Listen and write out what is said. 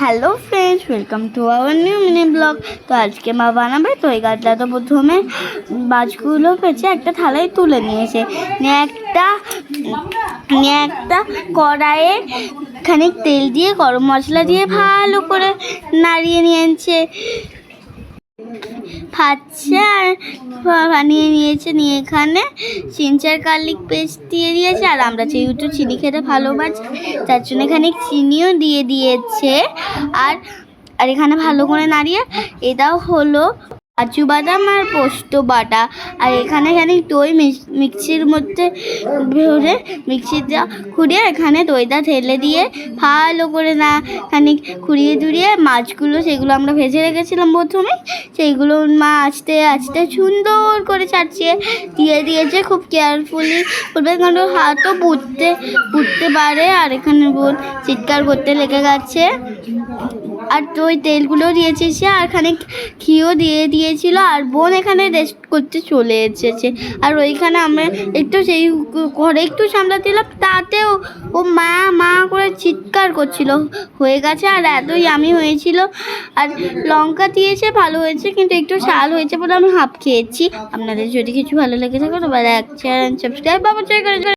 Hello friends welcome to our new mini vlog তো আজকে মা বানাবে তো, এই গাছটা তো প্রথমে মাছগুলো পেঁচে একটা থালায় তুলে নিয়েছে। নিয়ে একটা নিয়ে একটা কড়াইয়ে খানিক তেল দিয়ে, গরম মশলা দিয়ে ভালো করে নাড়িয়ে নিয়েছে। খাচ্ছে আর বানিয়ে নিয়েছে নিয়ে এখানে। চিনচার কার্লিক পেস্ট দিয়ে দিয়েছে আর আমরা যেহেতু চিনি খেতে ভালোবাসি, তার জন্য এখানে চিনিও দিয়ে দিয়েছে। আর আর এখানে ভালো করে নাড়িয়ে, এটাও হলো কাজু বাদাম আর পোস্ত বাটা। আর এখানে এখানে দই মিক্সির মধ্যে ভরে মিক্সিটা খুঁড়িয়ে এখানে দইটা ঠেলে দিয়ে ভালো করে না খানিক খুঁড়িয়ে টুড়িয়ে মাছগুলো সেগুলো আমরা ভেজে রেখেছিলাম প্রথমে। সেইগুলো মা আস্তে আস্তে সুন্দর করে চাচিয়ে দিয়ে দিয়েছে খুব কেয়ারফুলি করবে কারণ হাতও পুড়তে পুড়তে পারে। আর এখানে বোন চিৎকার করতে লেগে গেছে। আর ওই তেলগুলো দিয়েছে সে আর খানিক ঘিও দিয়ে দিয়েছিল, আর বোন এখানে রেস্ট করতে চলে এসেছে। আর ওইখানে আমরা একটু সেই ঘরে একটু সামলাচ্ছিলাম, তাতেও ও মা মা করে চিৎকার করছিল। হয়ে গেছে, আর এতই আমি হয়েছিল। আর লঙ্কা দিয়েছে, ভালো হয়েছে, কিন্তু একটু ঝাল হয়েছে বলে আমি হাফ খেয়েছি। আপনাদের যদি কিছু ভালো লেগে থাকে, তো লাইক চ্যানেল সাবস্ক্রাইব বাবা করে